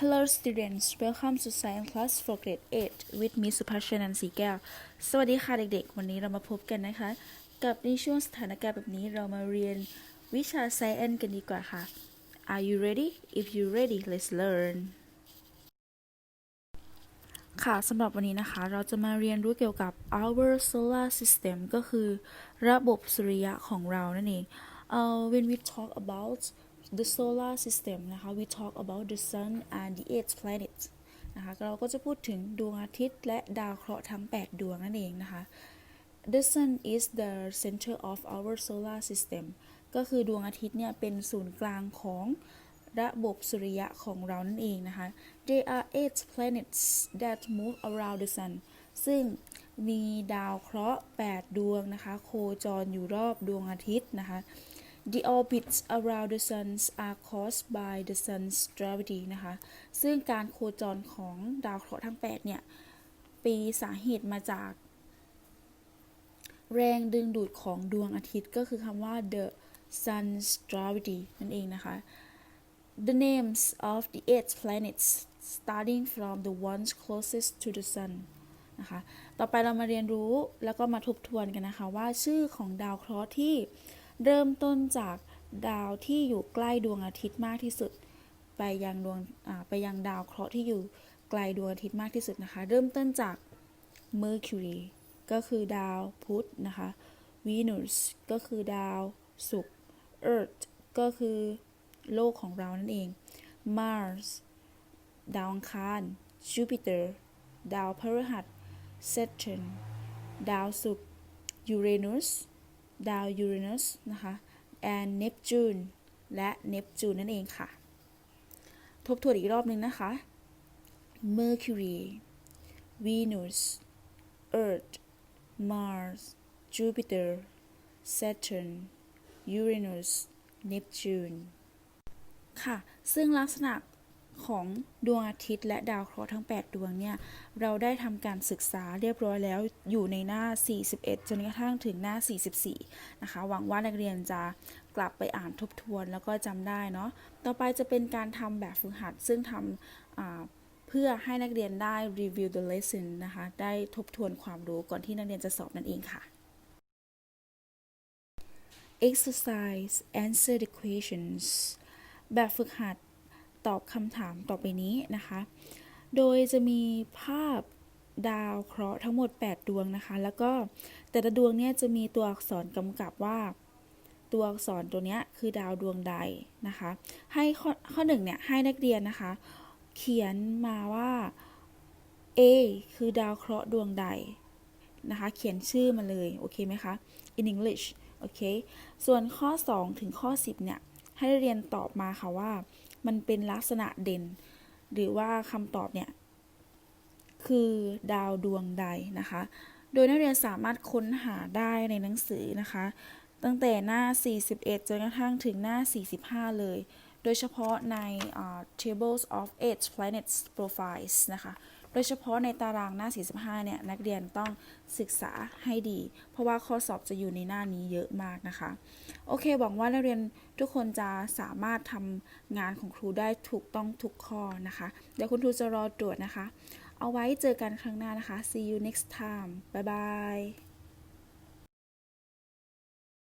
Hello students welcome to science class for grade 8 with Miss สุภาชนันท์สีแก้ว สวัสดีค่ะเด็กๆ วันนี้เรามาพบกันนะคะ กับในช่วงสถานการณ์แบบนี้เรามาเรียนวิชา science กันดีกว่าค่ะ Are you ready if you ready let's learn ค่ะสำหรับวันนี้นะคะ เราจะมาเรียนรู้เกี่ยวกับ our solar system ก็คือระบบสุริยะของเรานั่นเองเอ่อ when we talk about the solar system นะคะ we talk about the sun and the eight planets นะคะเราก็จะพูดถึงดวงอาทิตย์และดาวเคราะห์ทั้ง 8 ดวงนั่นเองนะคะ The sun is the center of our solar system ก็คือดวงอาทิตย์เนี่ยเป็นศูนย์กลางของระบบสุริยะของเรานั่นเองนะคะ There are eight planets that move around the sun ซึ่งมีดาวเคราะห์ 8 ดวงนะคะ โคจรอยู่รอบดวงอาทิตย์นะคะ The orbits around the sun are caused by the sun's gravity นะคะ ซึ่งการโคจรของดาวเคราะห์ทั้ง 8 เนี่ย ปีสาเหตุมาจาก แรงดึงดูดของดวงอาทิตย์ก็คือคำว่า the sun's gravity นั่นเองนะคะ The names of the eight planets starting from the ones closest to the sun นะคะ ต่อไปเรามาเรียนรู้แล้วก็มาทบทวนกันนะคะว่าชื่อของดาวเคราะห์ที่ เริ่มต้นจากดาวที่อยู่ใกล้ดวงอาทิตย์มากที่สุด ไปยังดวงไปยังดาวเคราะห์ที่อยู่ไกลดวงอาทิตย์มากที่สุดนะคะ เริ่มต้นจาก Mercury ก็คือดาวพุธนะคะ Venus ก็คือดาวศุกร์ Earth ก็คือโลกของเรานั่นเอง Mars ดาวอังคาร Jupiter ดาวพฤหัส Saturn ดาวศุกร์ Uranus ดาว Uranus นะคะ and Neptune และ Neptune นั่นเองค่ะ ทบทวนอีกรอบหนึ่งนะคะ Mercury Venus Earth Mars Jupiter Saturn Uranus Neptune ค่ะ ซึ่งลักษณะ ของดวงอาทิตย์และดาวเคราะห์ทั้ง 8 ดวงเนี่ย เราได้ทำการศึกษาเรียบร้อยแล้วอยู่ในหน้า 41 จนกระทั่งถึงหน้า 44 นะคะ หวังว่านักเรียนจะกลับไปอ่านทบทวนแล้วก็จำได้เนาะ ต่อไปจะเป็นการทำแบบฝึกหัด ซึ่งทำเพื่อให้นักเรียนได้ review the lesson นะคะ ได้ทบทวนความรู้ก่อนที่นักเรียนจะสอบนั่นเองค่ะ exercise answer the questions แบบฝึกหัด ตอบคำถามต่อไปนี้นะคะ โดยจะมีภาพดาวเคราะห์ทั้งหมด 8 ดวงนะคะ แล้วก็แต่ละดวงเนี่ยจะมีตัวอักษรกำกับว่า ตัวอักษรตัวเนี้ยคือดาวดวงใดนะคะ ให้ข้อข้อหนึ่งเนี่ยให้นักเรียนนะคะ เขียนมาว่า A คือดาวเคราะห์ดวงใดนะคะ เขียนชื่อมาเลยโอเคไหมคะ in English โอเค ส่วนข้อ 2 ถึงข้อ 10 เนี่ย ให้เรียนตอบมาค่ะว่า มันเป็นลักษณะเด่น หรือว่าคำตอบเนี่ยคือดาวดวงใดนะคะ โดยนักเรียนสามารถค้นหาได้ในหนังสือนะคะ ตั้งแต่หน้า 41 จนกระทั่งถึงหน้า 45 เลย โดยเฉพาะใน uh, tables of eight planets profiles นะคะ ดยเฉพาะในตารางหน้า 45 เนี่ย นักเรียนต้องศึกษาให้ดี เพราะว่าข้อสอบจะอยู่ในหน้านี้เยอะมากนะคะ โอเค หวังว่านักเรียนทุกคนจะสามารถทำงานของครูได้ถูกต้องทุกข้อนะคะ เดี๋ยวคุณครูจะรอตรวจนะคะ เอาไว้เจอกันครั้งหน้านะคะ see you next time bye bye